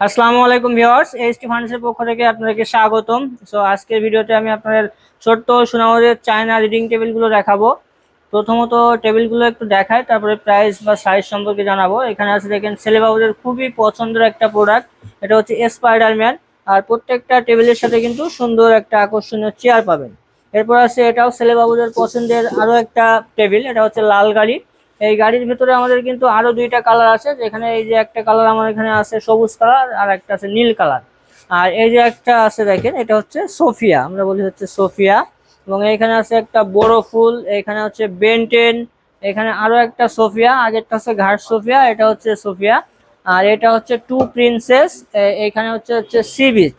আসসালামু আলাইকুম viewers HT ফান্ডসের পক্ষ থেকে আপনাদেরকে স্বাগতম। সো আজকের ভিডিওতে আমি আপনাদের ছোট্ট সোনামদের চায়না রিডিং টেবিলগুলো দেখাবো। প্রথমত টেবিলগুলো একটু দেখায় তারপরে প্রাইস বা সাইজ সম্পর্কে জানাব। এখানে আছে দেখেন ছেলেবাবুদের খুবই পছন্দের একটা প্রোডাক্ট এটা হচ্ছে স্পাইডারম্যান আর প্রত্যেকটা টেবিলের সাথে কিন্তু সুন্দর একটা আকর্ষণীয় চেয়ার পাবেন। এরপর আছে এটাও ছেলেবাবুদের পছন্দের আরও একটা টেবিল এটা হচ্ছে লাল গাড়ি। এই গাড়ির ভিতরে আমাদের কিন্তু আরও দুইটা কালার আছে। যেখানে এই যে একটা কালার আমার এখানে আছে সবুজ কালার, আর একটা আছে নীল কালার। আর এই যে একটা আছে দেখেন, এটা হচ্ছে সোফিয়া, আমরা বলি হচ্ছে সোফিয়া। এবং এখানে আছে একটা বড় ফুল, এখানে হচ্ছে বেন্টেন, এখানে আরও একটা সোফিয়া, আগেরটা হচ্ছে ঘাট সোফিয়া, এটা হচ্ছে সোফিয়া। আর এটা হচ্ছে টু প্রিন্সেস এখানে হচ্ছে হচ্ছে সি বিচ।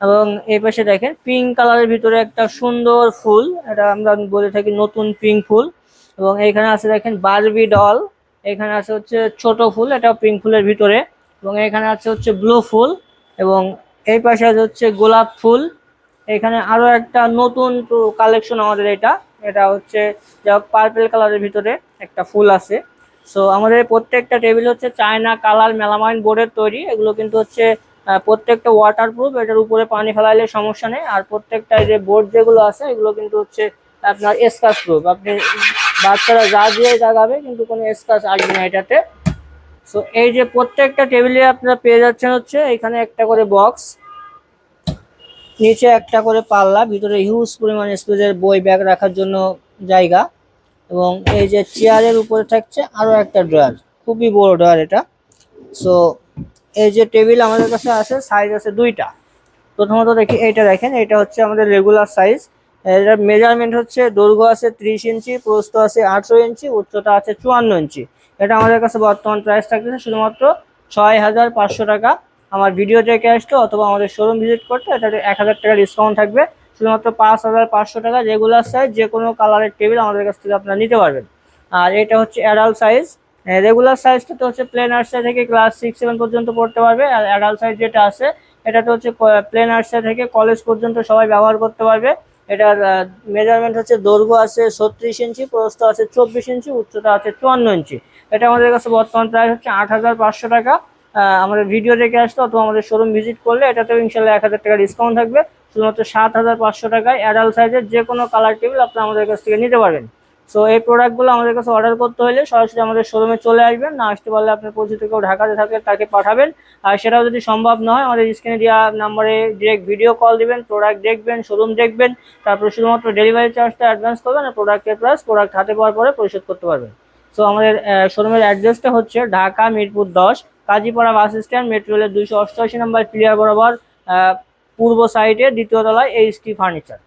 এবং এই পাশে দেখেন, পিঙ্ক কালারের ভিতরে একটা সুন্দর ফুল, এটা আমরা বলে থাকি নতুন পিঙ্ক ফুল। এবং এইখানে আছে দেখেন বারবি ডল, এখানে আছে হচ্ছে ছোট ফুল এটা পিঙ্ক ফুলের ভিতরে, এবং এখানে আছে হচ্ছে ব্লু ফুল, এবং এই পাশে আছে হচ্ছে গোলাপ ফুল, এখানে আরও একটা নতুন কালেকশন আমাদের এটা এটা হচ্ছে পার্পেল কালারের ভিতরে একটা ফুল আছে। সো আমাদের প্রত্যেকটা টেবিল হচ্ছে চায়না কালার মেলামাইন বোর্ডের তৈরি, এগুলো কিন্তু হচ্ছে প্রত্যেকটা ওয়াটারপ্রুফ এটার উপরে পানি ফেলাইলে সমস্যা নেই, আর প্রত্যেকটা যে বোর্ড যেগুলো আছে, এগুলো কিন্তু হচ্ছে আপনার স্কাচ প্রুফ আপনি বাচ্চারা যা দিয়ে জাগাবে, কিন্তু কোনো স্কাচ আসবে না এটাতে। সো এই যে প্রত্যেকটা টেবিলে আপনারা পেয়ে যাচ্ছেন হচ্ছে, এখানে একটা করে বক্স নিচে একটা করে পাল্লা, ভিতরে হিউজ পরিমাণ স্পেসের বই ব্যাগ রাখার জন্য জায়গা এবং এই যে চেয়ারের উপরে থাকছে আরও একটা ড্রয়ার খুবই বড় ড্রয়ার এটা। সো এই যে টেবিল আমাদের কাছে আছে সাইজ আছে দুইটা। প্রথমত দেখি, এইটা দেখেন এটা হচ্ছে আমাদের রেগুলার সাইজ এটার মেজারমেন্ট হচ্ছে দৈর্ঘ্য আছে ত্রিশ ইঞ্চি, প্রস্থ আছে আটশো ইঞ্চি, উচ্চতা আছে চুয়ান্ন ইঞ্চি। এটা আমাদের কাছে বর্তমান প্রাইস থাকতেছে শুধুমাত্র ছয় হাজার পাঁচশো টাকা। আমার ভিডিও দেখে আসতো অথবা আমাদের শোরুম ভিজিট করতে এটাতে এক হাজার টাকা ডিসকাউন্ট থাকবে। শুধুমাত্র পাঁচ হাজার পাঁচশো টাকা রেগুলার সাইজ যে কোনো কালারের টেবিল আমাদের কাছ থেকে আপনারা নিতে পারবেন। আর এটা হচ্ছে অ্যাডাল্ট সাইজ রেগুলার সাইজটা তো হচ্ছে প্লেন আর্টসা থেকে ক্লাস সিক্স সেভেন পর্যন্ত পড়তে পারবে। আর অ্যাডাল্ট সাইজ যেটা আছে এটা তো হচ্ছে প্লেন আর্টসা থেকে কলেজ পর্যন্ত সবাই ব্যবহার করতে পারবে। এটার মেজারমেন্ট হচ্ছে দৈর্ঘ্য আছে ছত্রিশ ইঞ্চি, প্রস্থ আছে চব্বিশ ইঞ্চি, উচ্চতা আছে চুয়ান্ন ইঞ্চি। এটা আমাদের কাছে বর্তমান প্রাইস হচ্ছে আট হাজার পাঁচশো টাকা। আমাদের ভিডিও দেখে আসতো অথবা আমাদের শোরুম ভিজিট করলে এটাতেও ইনশাল্লাহ এক হাজার টাকা ডিসকাউন্ট থাকবে। শুধুমাত্র সাত হাজার পাঁচশো টাকায় অ্যাডাল্ট সাইজের যে কোনো কালার টেবিল আপনি আমাদের কাছ থেকে নিতে পারবেন। সো এই প্রোডাক্টগুলো আমাদের কাছে অর্ডার করতে হলে সরাসরি আমাদের শোরুমে চলে আসবেন। না আসতে পারলে আপনার পরিচিত কেউ ঢাকাতে থাকে তাকে পাঠাবেন। আর সেটাও যদি সম্ভব না হয়, আমাদের স্ক্রিনে দেওয়া নাম্বারে ডিরেক্ট ভিডিও কল দিবেন প্রোডাক্ট দেখবেন শোরুম দেখবেন, তারপরে শুধুমাত্র ডেলিভারি চার্জটা অ্যাডভান্স করবেন আর প্রোডাক্টের প্রাইস প্রোডাক্ট হাতে পাওয়ার পরে পরিশোধ করতে পারবেন। সো আমাদের শোরুমের অ্যাড্রেসটা হচ্ছে ঢাকা মিরপুর দশ, কাজীপাড়া বাস স্ট্যান্ড মেট্রো রেলের দুইশো অষ্টআশি নম্বর ক্লিয়ার বরাবর পূর্ব সাইডে দ্বিতীয় তলায় এইচটি ফার্নিচার